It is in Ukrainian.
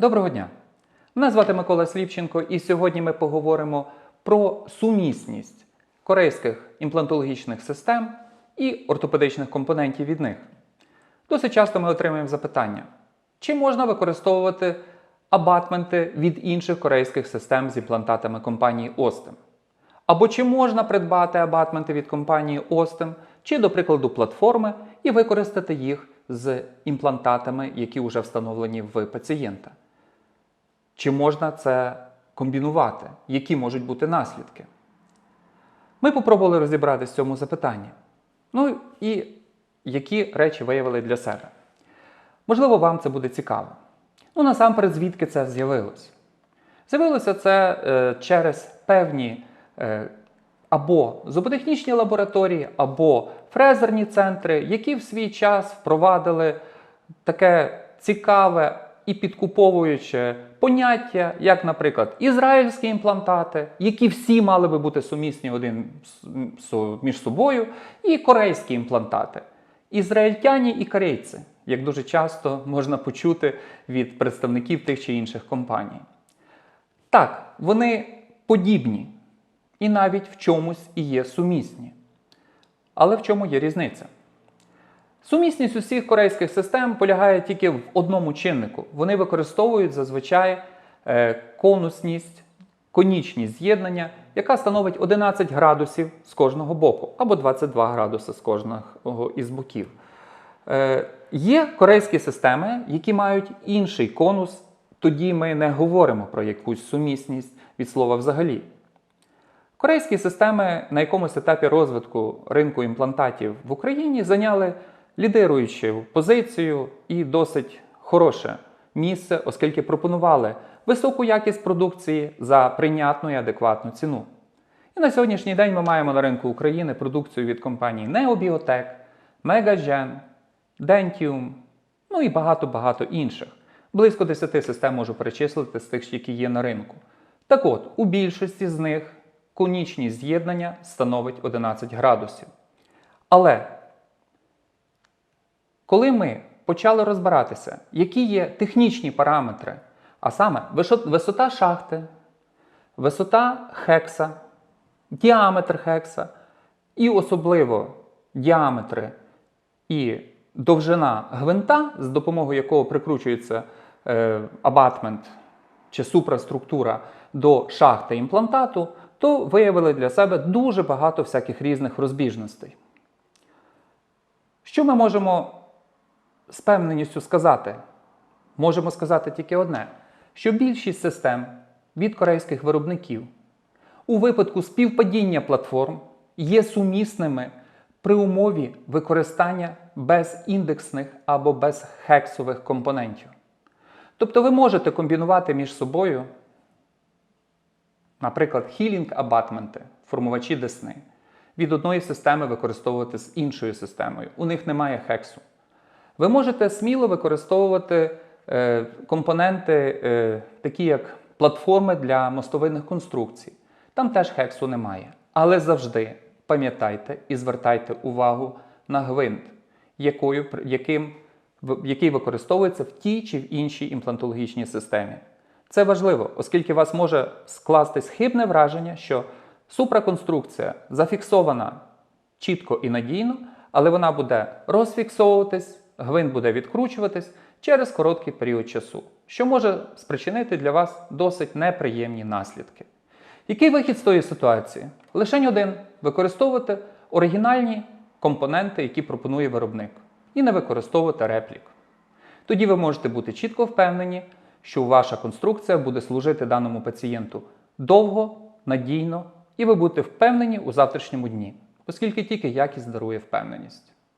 Доброго дня! Мене звати Микола Слівченко, і сьогодні ми поговоримо про сумісність корейських імплантологічних систем і ортопедичних компонентів від них. Досить часто ми отримуємо запитання: чи можна використовувати абатменти від інших корейських систем з імплантатами компанії Ostem? Або чи можна придбати абатменти від компанії Ostem, чи, до прикладу, платформи, і використати їх з імплантатами, які вже встановлені в пацієнта? Чи можна це комбінувати? Які можуть бути наслідки? Ми попробували розібратися в цьому запитанні. Ну і які речі виявили для себе. Можливо, вам це буде цікаво. Ну, насамперед, звідки це з'явилось? З'явилося це е, через певні е, або зуботехнічні лабораторії, або фрезерні центри, які в свій час впровадили таке цікаве і підкуповуюче поняття, як, наприклад, ізраїльські імплантати, які всі мали би бути сумісні один між собою, і корейські імплантати. Ізраїльтяні і корейці, як дуже часто можна почути від представників тих чи інших компаній. Так, вони подібні і навіть в чомусь і є сумісні. Але в чому є різниця? Сумісність усіх корейських систем полягає тільки в одному чиннику. Вони використовують зазвичай е, конусність, конічність з'єднання, яка становить 11 градусів з кожного боку, або 22 градуси з кожного із боків. Е, Є корейські системи, які мають інший конус, тоді ми не говоримо про якусь сумісність від слова взагалі. Корейські системи на якомусь етапі розвитку ринку імплантатів в Україні зайняли лідируючу позицію і досить хороше місце, оскільки пропонували високу якість продукції за прийнятну і адекватну ціну. І на сьогоднішній день ми маємо на ринку України продукцію від компаній Neobiotech, Megagen, Dentium, ну і багато-багато інших. Близько 10 систем можу перечислити з тих, які є на ринку. Так от, у більшості з них конічність з'єднання становить 11 градусів. Але коли ми почали розбиратися, які є технічні параметри, а саме висота шахти, висота хекса, діаметр хекса, і особливо діаметри і довжина гвинта, з допомогою якого прикручується е, абатмент чи супраструктура до шахти імплантату, то виявили для себе дуже багато всяких різних розбіжностей. Що ми можемо з певненістю сказати? Можемо сказати тільки одне: що більшість систем від корейських виробників у випадку співпадіння платформ є сумісними при умові використання безіндексних або безхексових компонентів. Тобто ви можете комбінувати між собою, наприклад, хілінг-абатменти, формувачі десни, від одної системи використовувати з іншою системою. У них немає хексу. Ви можете сміло використовувати е, компоненти, е, такі як платформи для мостовинних конструкцій. Там теж хексу немає. Але завжди пам'ятайте і звертайте увагу на гвинт, якою, яким, який використовується в тій чи в іншій імплантологічній системі. Це важливо, оскільки у вас може скластись хибне враження, що супраконструкція зафіксована чітко і надійно, але вона буде розфіксовуватись, гвинт буде відкручуватись через короткий період часу, що може спричинити для вас досить неприємні наслідки. Який вихід з тої ситуації? Лише один використовувати оригінальні компоненти, які пропонує виробник, і не використовувати реплік. Тоді ви можете бути чітко впевнені, що ваша конструкція буде служити даному пацієнту довго, надійно, і ви будете впевнені у завтрашньому дні, оскільки тільки якість дарує впевненість.